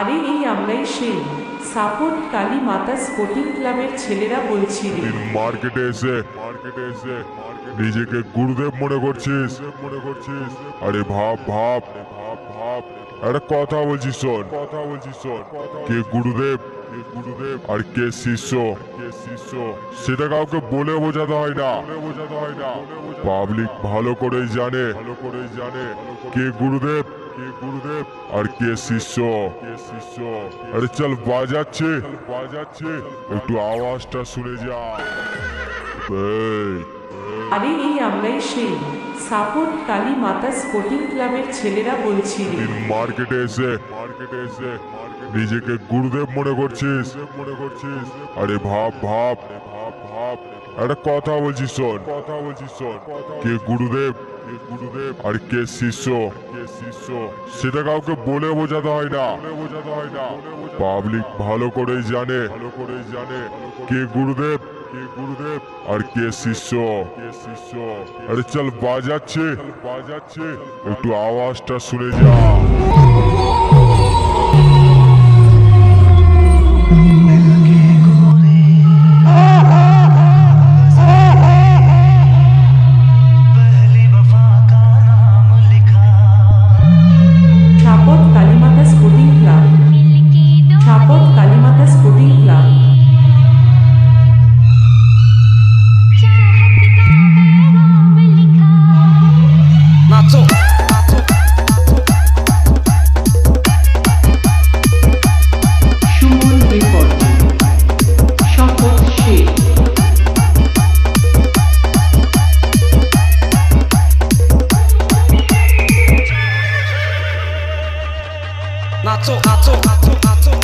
আরে এই আমরাই সেই। সাপোর্ট কালী মাতা স্পোর্টিং ক্লাবের ছেলেরা বলছি মার্কেটে এসে মার্কেটে এসে নিজেকে গুরুদেব মনে করছিস? মনে করছিস? আরে ভাব ভাব ভাব ভাব। একটা কথা বলছিস শোন, কথা বলছিস শোন। কে গুরুদেব কে গুরুদেব, আর কে শিষ্য কে শিষ্য? সেটা কাউকে বলে বোঝাতে হয় না। বোঝাতে হয় না। পাবলিক ভালো করেই জানে, ভালো করেই জানে। কে গুরুদেব কে গুরুদেব আর কে শিষ্য? কে শিষ্য? আরে চল বাজাচ্ছে। বাজাচ্ছে। একটু আওয়াজটা শুনে যা। এই, আরে এই আমরাই সেই। সাপোর্ট কালী মাতা স্পোর্টিং ক্লাবের ছেলেরা বলছি মার্কেটে এসে। মার্কেটে এসে। নিজেকে গুরুদেব মনে করছিস? মনে করছিস আরে ভাব ভাব ভাব ভাব। একটা কথা বলছিস শোন। কথা বলছিস শোন কে গুরুদেব? কে গুরুদেব আর কে শিষ্য? কে শিষ্য সেটা কাউকে বলে বোঝাতে হয় না। বোঝাতে হয় না পাবলিক ভালো করেই জানে ভালো করেই জানে কে গুরুদেব কে গুরুদেব আর কে শিষ্য। কে শিষ্য আরে চল বাজাচ্ছে বাজাচ্ছে। একটু আওয়াজটা শুনে যা। atom, atom, atom.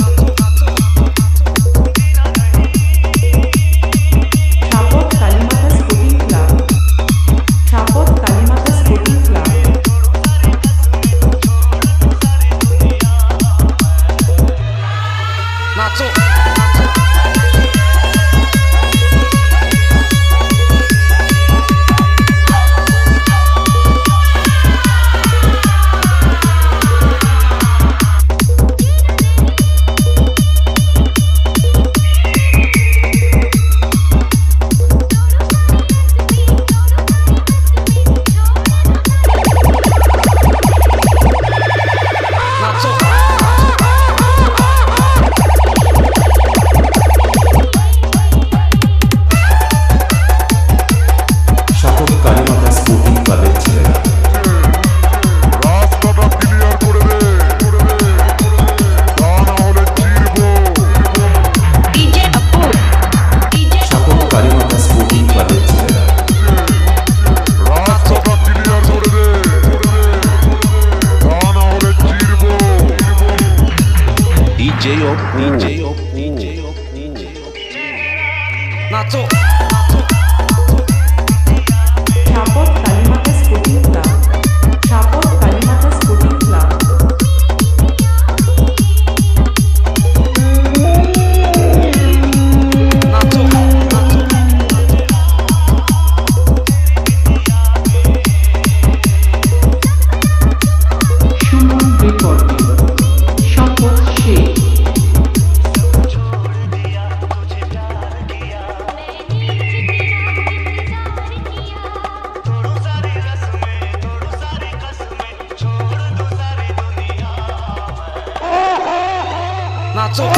가족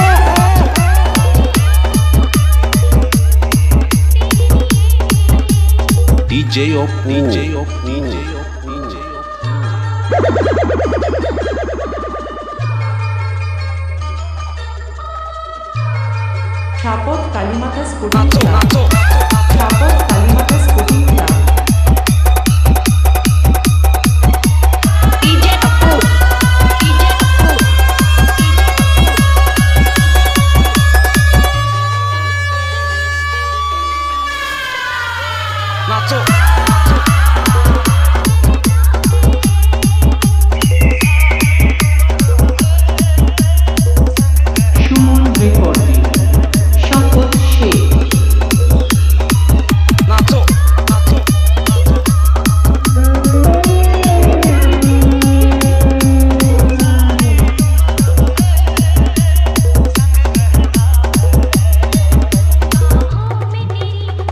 DJ 업부 DJ 업부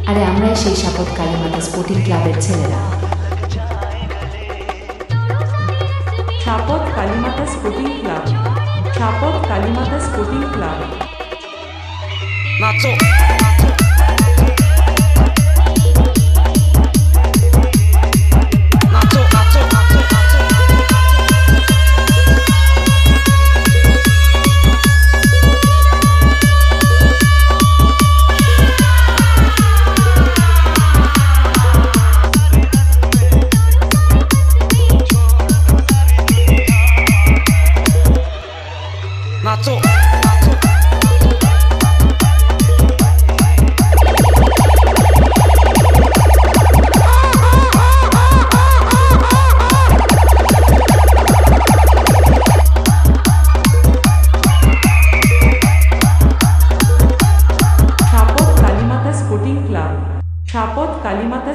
আরে আমরা সেই শপথ কালীমাতা স্পোর্টিং ক্লাবের ছেলেরা। শপথ কালীমাতা স্পোর্টিং ক্লাব। শপথ Kalimata sporting club. 夏夏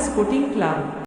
sporting club.